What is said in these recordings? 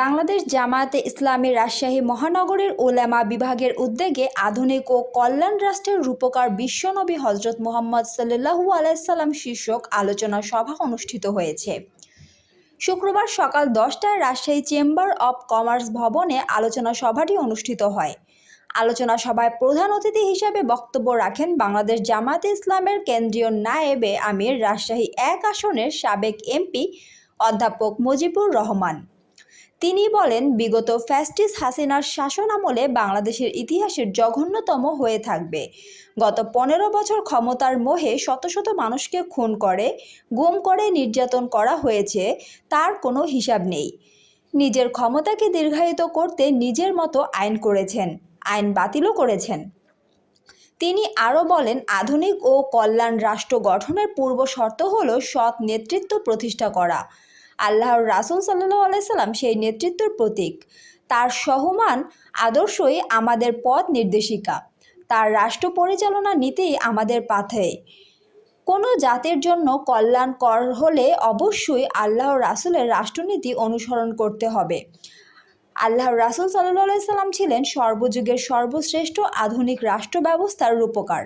বাংলাদেশ জামায়াতে ইসলামী রাজশাহী মহানগরীর ওলেমা বিভাগের উদ্যোগে আধুনিক ও কল্যাণ রাষ্ট্রের রূপকার বিশ্বনবী হজরত মোহাম্মদ সাল্লু আলাইসাল্লাম শীর্ষক আলোচনা সভা অনুষ্ঠিত হয়েছে। শুক্রবার সকাল দশটায় রাজশাহী চেম্বার অব কমার্স ভবনে আলোচনা সভাটি অনুষ্ঠিত হয়। আলোচনা সভায় প্রধান অতিথি হিসেবে বক্তব্য রাখেন বাংলাদেশ জামায়াতে ইসলামের কেন্দ্রীয় নায়েবে আমির, রাজশাহী এক আসনের সাবেক এমপি অধ্যাপক মুজিবুর রহমান। তিনি বলেন, বিগত ফ্যাস্টিস হাসিনার শাসন আমলে বাংলাদেশের ইতিহাসের জঘন্যতম হয়ে থাকবে। গত পনেরো বছর ক্ষমতার মোহে শত শত মানুষকে খুন করে, গুম করে, নির্যাতন করা হয়েছে, তার কোনো হিসাব নেই। নিজের ক্ষমতাকে দীর্ঘায়িত করতে নিজের মতো আইন করেছেন, আইন বাতিলও করেছেন। তিনি আরও বলেন, আধুনিক ও কল্যাণ রাষ্ট্র গঠনের পূর্ব শর্ত হল সৎ নেতৃত্ব প্রতিষ্ঠা করা। আল্লাহর রাসুল সাল্লু আলাইসাল্লাম সেই নেতৃত্বের প্রতীক। তার সহমান আদর্শই আমাদের পথ নির্দেশিকা। তার রাষ্ট্র পরিচালনা নীতি আমাদের পাথে কোনো জাতির জন্য কল্যাণ কর হলে অবশ্যই আল্লাহ রাসুলের রাষ্ট্রনীতি অনুসরণ করতে হবে। আল্লাহর রাসুল সাল্লাহ সাল্লাম ছিলেন সর্বযুগের সর্বশ্রেষ্ঠ আধুনিক রাষ্ট্র ব্যবস্থার রূপকার।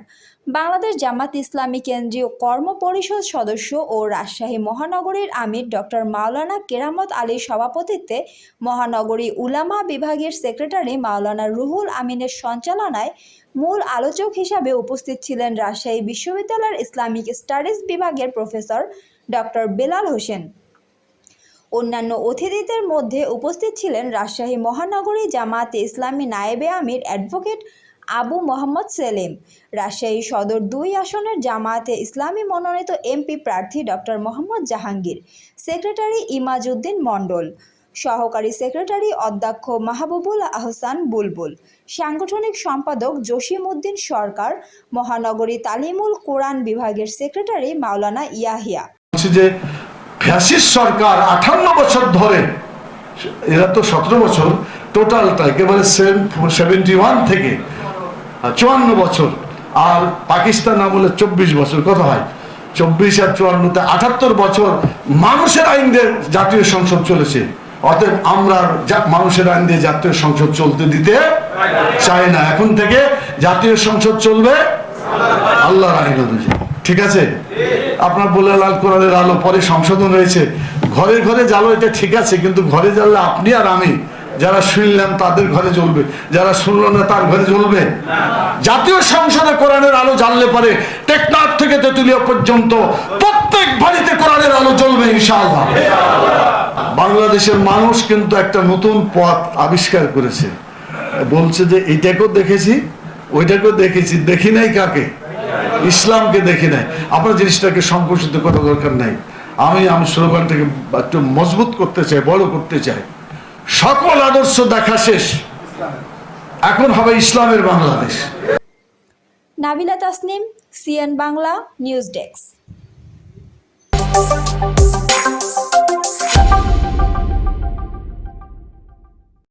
বাংলাদেশ জামাত ইসলামী কেন্দ্রীয় কর্ম পরিষদ সদস্য ও রাজশাহী মহানগরীর আমির ডক্টর মাওলানা কেরামত আলীর সভাপতিত্বে মহানগরী উলামা বিভাগের সেক্রেটারি মাওলানা রুহুল আমিনের সঞ্চালনায় মূল আলোচক হিসাবে উপস্থিত ছিলেন রাজশাহী বিশ্ববিদ্যালয়ের ইসলামিক স্টাডিজ বিভাগের প্রফেসর ডক্টর বেলাল হোসেন। অন্যান্য অতিথিদের মধ্যে উপস্থিত ছিলেন রাজশাহী মহানগরী জামাতে ইসলামী নায়েবে আমির অ্যাডভোকেট আবু মোহাম্মদ সেলিম, রাজশাহী সদর দুই আসনের জামায়াতে ইসলামী মনোনীত এমপি প্রার্থী ডক্টর মোহাম্মদ জাহাঙ্গীর, সেক্রেটারি ইমাজউদ্দিন মণ্ডল, সহকারী সেক্রেটারি অধ্যক্ষ মাহবুবুল আহসান বুলবুল, সাংগঠনিক সম্পাদক জসিম উদ্দিন সরকার, মহানগরী তালিমুল কোরআন বিভাগের সেক্রেটারি মাওলানা ইয়াহিয়া। যে ফ্যাসিস সরকার আঠান্ন বছর ধরে, এরা তো সতেরো বছর টোটালটা একেবারে সেভেন্টি ওয়ান থেকে চুয়ান্ন বছর, আর পাকিস্তান আমলে চব্বিশ বছর, কত হয়? চব্বিশ আর চুয়ান্নতে আটাত্তর বছর মানুষের আইন দিয়ে জাতীয় সংসদ চলেছে। অতএব আমরা মানুষের আইন দিয়ে জাতীয় সংসদ চলতে দিতে চাই না। এখন থেকে জাতীয় সংসদ চলবে আল্লাহর আইন অনুযায়ী। ঠিক আছে? আপনার বলে লাল কোরআনের আলো পরে সংশোধন হয়েছে ঘরে ঘরে জ্বালো, এটা ঠিক আছে, কিন্তু ঘরে জ্বাললে আপনি আর আমি, যারা শুনলাম তাদের ঘরে জ্বলবে, যারা শুনলো না তার ঘরে জ্বলবে। জাতীয় সংসদে কোরআনের আলো জ্বাললে পারে টেকনাফ থেকে তেতুলিয়া পর্যন্ত প্রত্যেক বাড়িতে কোরআনের আলো জ্বলবে, ইনশাআল্লাহ। বাংলাদেশের মানুষ কিন্তু একটা নতুন পথ আবিষ্কার করেছে। বলছে যে এটাকেও দেখেছি, ওইটাকেও দেখেছি, দেখি নাই কাকে? ইসলামকে দেখি নাই। আপনার জিনিসটাকে সংকুচিত করা দরকার নাই। আমি আমি স্লোগানটাকে একটু মজবুত করতে চাই, বড় করতে চাই। সকল আদর্শ দেখা শেষ। এখন হবে ইসলামের Bangladesh. Nabila Tasnim, CN Bangla, news desk.